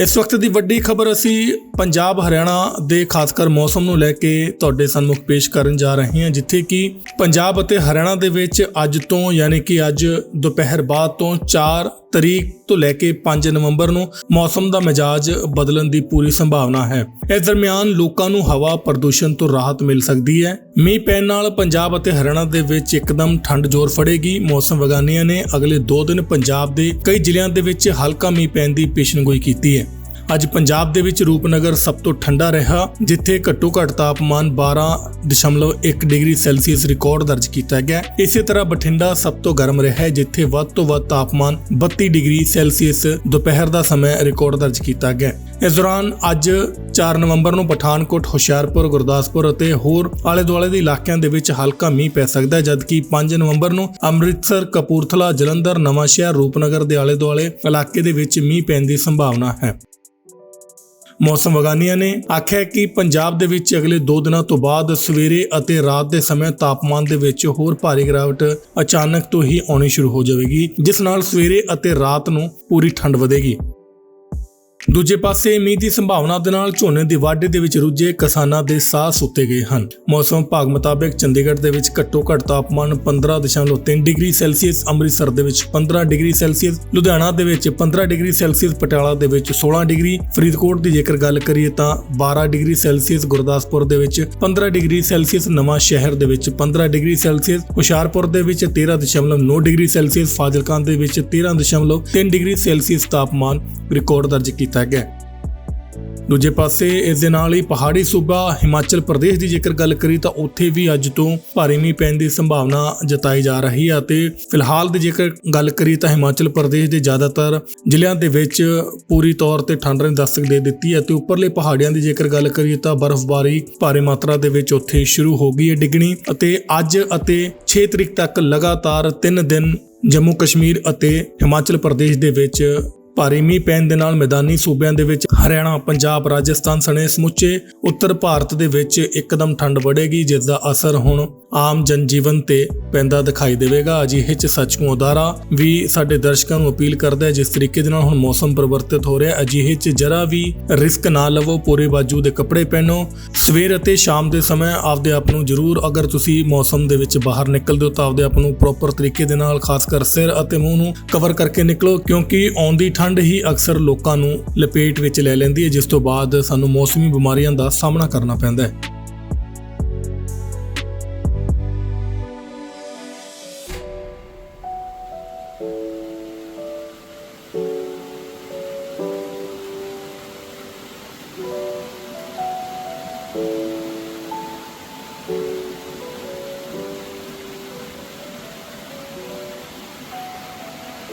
ਇਸ ਵਕਤ ਦੀ ਵੱਡੀ ਖਬਰ ਅਸੀਂ ਪੰਜਾਬ, ਹਰਿਆਣਾ ਦੇ ਖਾਸ ਕਰ ਮੌਸਮ ਨੂੰ ਲੈ ਕੇ ਤੁਹਾਡੇ ਸਾਹਮਣੇ ਪੇਸ਼ ਕਰਨ ਜਾ ਰਹੇ ਹਾਂ, ਜਿੱਥੇ ਕਿ ਪੰਜਾਬ ਅਤੇ ਹਰਿਆਣਾ ਦੇ ਵਿੱਚ ਅੱਜ ਤੋਂ, ਯਾਨੀ ਕਿ ਅੱਜ ਦੁਪਹਿਰ ਬਾਅਦ ਤੋਂ 4 ਤਰੀਕ ਤੋਂ ਲੈ ਕੇ 5 ਨਵੰਬਰ ਨੂੰ ਮੌਸਮ ਦਾ ਮਿਜਾਜ ਬਦਲਣ ਦੀ ਪੂਰੀ ਸੰਭਾਵਨਾ ਹੈ। ਇਸ ਦਰਮਿਆਨ ਲੋਕਾਂ ਨੂੰ ਹਵਾ ਪ੍ਰਦੂਸ਼ਣ ਤੋਂ ਰਾਹਤ ਮਿਲ ਸਕਦੀ ਹੈ। ਮੀਂਹ ਪੈਣ ਨਾਲ ਪੰਜਾਬ ਅਤੇ ਹਰਿਆਣਾ ਦੇ ਵਿੱਚ ਇੱਕਦਮ ਠੰਡ ਜ਼ੋਰ ਫੜੇਗੀ। ਮੌਸਮ ਵਿਗਿਆਨੀਆਂ ਨੇ ਅਗਲੇ 2 ਦਿਨ ਪੰਜਾਬ ਦੇ ਕਈ ਜ਼ਿਲ੍ਹਿਆਂ ਦੇ ਵਿੱਚ ਹਲਕਾ ਮੀਂਹ ਪੈਣ ਦੀ ਪੇਸ਼ਨਗੋਈ ਕੀਤੀ ਹੈ। ਅੱਜ ਪੰਜਾਬ ਦੇ ਵਿੱਚ ਰੂਪਨਗਰ ਸਭ ਤੋਂ ਠੰਡਾ ਰਿਹਾ, ਜਿੱਥੇ ਘੱਟੋ ਘੱਟ ਤਾਪਮਾਨ 12.1 ਡਿਗਰੀ ਸੈਲਸੀਅਸ ਰਿਕਾਰਡ ਦਰਜ ਕੀਤਾ ਗਿਆ। ਇਸੇ ਤਰ੍ਹਾਂ ਬਠਿੰਡਾ ਸਭ ਤੋਂ ਗਰਮ ਰਿਹਾ, ਜਿੱਥੇ ਵੱਧ ਤੋਂ ਵੱਧ ਤਾਪਮਾਨ 32 ਡਿਗਰੀ ਸੈਲਸੀਅਸ ਦੁਪਹਿਰ ਦਾ ਸਮਾਂ ਰਿਕਾਰਡ ਦਰਜ ਕੀਤਾ ਗਿਆ। ਇਸ ਦੌਰਾਨ ਅੱਜ 4 ਨਵੰਬਰ ਨੂੰ ਪਠਾਨਕੋਟ, ਹੁਸ਼ਿਆਰਪੁਰ, ਗੁਰਦਾਸਪੁਰ ਅਤੇ ਹੋਰ ਆਲੇ ਦੁਆਲੇ ਦੇ ਇਲਾਕਿਆਂ ਦੇ ਵਿੱਚ ਹਲਕਾ ਮੀਂਹ ਪੈ ਸਕਦਾ ਹੈ, ਜਦਕਿ 5 ਨਵੰਬਰ ਨੂੰ ਅੰਮ੍ਰਿਤਸਰ, ਕਪੂਰਥਲਾ, ਜਲੰਧਰ, ਨਵਾਂਸ਼ਹਿਰ, ਰੂਪਨਗਰ ਦੇ ਆਲੇ ਦੁਆਲੇ ਇਲਾਕੇ ਦੇ ਵਿੱਚ ਮੀਂਹ ਪੈਣ ਦੀ ਸੰਭਾਵਨਾ ਹੈ। ਮੌਸਮ ਵਿਗਿਆਨੀਆਂ ਨੇ ਆਖਿਆ ਕਿ ਪੰਜਾਬ ਦੇ ਵਿੱਚ ਅਗਲੇ 2 ਦਿਨਾਂ ਤੋਂ ਬਾਅਦ ਸਵੇਰੇ ਅਤੇ ਰਾਤ ਦੇ ਸਮੇਂ ਤਾਪਮਾਨ ਦੇ ਵਿੱਚ ਹੋਰ ਭਾਰੀ ਗਿਰਾਵਟ ਅਚਾਨਕ ਤੋਂ ਹੀ ਆਉਣੀ ਸ਼ੁਰੂ ਹੋ ਜਾਵੇਗੀ, ਜਿਸ ਨਾਲ ਸਵੇਰੇ ਅਤੇ ਰਾਤ ਨੂੰ ਪੂਰੀ ਠੰਡ ਵਧੇਗੀ। ਦੂਜੇ ਪਾਸੇ ਮੀਂਹ ਦੀ ਸੰਭਾਵਨਾ ਦੇ ਨਾਲ ਝੋਨੇ ਦੀ ਵਾਢੀ ਦੇ ਵਿੱਚ ਰੁੱਝੇ ਕਿਸਾਨਾਂ ਦੇ ਸਾਹ ਸੁੱਤੇ ਗਏ ਹਨ। ਮੌਸਮ ਵਿਭਾਗ ਮੁਤਾਬਕ ਚੰਡੀਗੜ੍ਹ ਦੇ ਵਿੱਚ ਘੱਟੋ ਘੱਟ ਤਾਪਮਾਨ 15.3 ਡਿਗਰੀ ਸੈਲਸੀਅਸ, ਅੰਮ੍ਰਿਤਸਰ ਦੇ ਵਿੱਚ 15 ਡਿਗਰੀ ਸੈਲਸੀਅਸ, ਲੁਧਿਆਣਾ ਦੇ ਵਿੱਚ 15 ਡਿਗਰੀ ਸੈਲਸੀਅਸ, ਪਟਿਆਲਾ ਦੇ ਵਿੱਚ 16 ਡਿਗਰੀ, ਫਰੀਦਕੋਟ ਦੀ ਜੇਕਰ ਗੱਲ ਕਰੀਏ ਤਾਂ 12 ਡਿਗਰੀ ਸੈਲਸੀਅਸ, ਗੁਰਦਾਸਪੁਰ ਦੇ ਵਿੱਚ 15 ਡਿਗਰੀ ਸੈਲਸੀਅਸ, ਨਵਾਂ ਸ਼ਹਿਰ ਦੇ ਵਿੱਚ 15 ਡਿਗਰੀ ਸੈਲਸੀਅਸ, ਹੁਸ਼ਿਆਰਪੁਰ ਦੇ ਵਿੱਚ 13.9 ਡਿਗਰੀ ਸੈਲਸੀਅਸ, ਫਾਜ਼ਿਲਕਾ ਦੇ ਵਿੱਚ 13.3 ਡਿਗਰੀ ਸੈਲਸੀਅਸ ਤਾਪਮਾਨ ਰਿਕਾਰਡ ਦਰਜ ਕੀਤਾ ਗਿਆ। ਦੂਜੇ ਪਾਸੇ ਇਸ ਦੇ ਨਾਲ ਹੀ ਪਹਾੜੀ ਸੂਬਾ ਹਿਮਾਚਲ ਪ੍ਰਦੇਸ਼ ਦੀ ਜੇਕਰ ਗੱਲ ਕਰੀ ਤਾਂ ਉੱਥੇ ਵੀ ਅੱਜ ਤੋਂ ਭਾਰੀ ਮੀਂਹ ਪੈਣ ਦੀ ਸੰਭਾਵਨਾ ਜਤਾਈ ਜਾ ਰਹੀ ਹੈ ਅਤੇ ਫਿਲਹਾਲ ਦੀ ਜੇਕਰ ਗੱਲ ਕਰੀ ਤਾਂ ਹਿਮਾਚਲ ਪ੍ਰਦੇਸ਼ ਦੇ ਜ਼ਿਆਦਾਤਰ ਜ਼ਿਲ੍ਹਿਆਂ ਦੇ ਵਿੱਚ ਪੂਰੀ ਤੌਰ ਤੇ ਠੰਡ ਨੇ ਦਸਤਕ ਦੇ ਦਿੱਤੀ ਹੈ ਤੇ ਉੱਪਰਲੇ ਪਹਾੜੀਆਂ ਦੀ ਜੇਕਰ ਗੱਲ ਕਰੀਏ ਤਾਂ ਬਰਫ਼ਬਾਰੀ ਭਾਰੀ ਮਾਤਰਾ ਦੇ ਵਿੱਚ ਉੱਥੇ ਸ਼ੁਰੂ ਹੋ ਗਈ ਹੈ ਡਿੱਗਣੀ ਅਤੇ ਅੱਜ ਅਤੇ 6 ਤਰੀਕ ਤੱਕ ਲਗਾਤਾਰ 3 ਦਿਨ ਜੰਮੂ ਕਸ਼ਮੀਰ ਅਤੇ ਹਿਮਾਚਲ ਪ੍ਰਦੇਸ਼ ਦੇ ਵਿੱਚ ਭਾਰੀ ਮੀਂਹ ਪੈਣ ਦੇ ਨਾਲ ਮੈਦਾਨੀ ਸੂਬਿਆਂ ਦੇ ਵਿੱਚ ਹਰਿਆਣਾ, ਪੰਜਾਬ, ਰਾਜਸਥਾਨ ਸਣੇ ਸਮੁੱਚੇ ਉੱਤਰ ਭਾਰਤ ਦੇ ਵਿੱਚ ਇੱਕਦਮ ਠੰਡ ਵੜੇਗੀ ਜਿਸ ਦਾ ਅਸਰ ਹੁਣ ਆਮ ਜਨਜੀਵਨ ਤੇ ਪੈਂਦਾ ਦਿਖਾਈ ਦੇਵੇਗਾ। ਅਜਿਹੇ ਚ ਸੱਚਮੁੱਚ ਉਦਾਰਾ ਵੀ ਸਾਡੇ ਦਰਸ਼ਕਾਂ ਨੂੰ ਅਪੀਲ ਕਰਦਾ ਹੈ, ਜਿਸ ਤਰੀਕੇ ਦੇ ਨਾਲ ਹੁਣ ਮੌਸਮ ਪਰਿਵਰਤਿਤ ਹੋ ਰਿਹਾ ਅਜਿਹੇ ਚ ਜਰਾ ਵੀ ਰਿਸਕ ਨਾ ਲਵੋ, ਪੂਰੇ ਬਾਜੂ ਦੇ ਕੱਪੜੇ ਪਹਿਨੋ। ਸਵੇਰ ਅਤੇ ਸ਼ਾਮ ਦੇ ਸਮੇਂ ਆਪਦੇ ਆਪ ਨੂੰ ਜ਼ਰੂਰ ਅਗਰ ਤੁਸੀਂ ਮੌਸਮ ਦੇ ਵਿੱਚ ਬਾਹਰ ਨਿਕਲਦੇ ਹੋ ਤਾਂ ਆਪਦੇ ਆਪ ਨੂੰ ਪ੍ਰੋਪਰ ਤਰੀਕੇ ਦੇ ਨਾਲ, ਖਾਸ ਕਰ ਸਿਰ ਅਤੇ ਮੂੰਹ ਨੂੰ ਕਵਰ ਕਰਕੇ ਨਿਕਲੋ, ਕਿਉਂਕਿ ਆਉਂਦੀ ਠੰਡ ਹੀ ਅਕਸਰ ਲੋਕਾਂ ਨੂੰ ਲਪੇਟ ਵਿੱਚ ਲੈ ਲੈਂਦੀ ਹੈ, ਜਿਸ ਤੋਂ ਬਾਅਦ ਸਾਨੂੰ ਮੌਸਮੀ ਬਿਮਾਰੀਆਂ ਦਾ ਸਾਹਮਣਾ ਕਰਨਾ ਪੈਂਦਾ ਹੈ।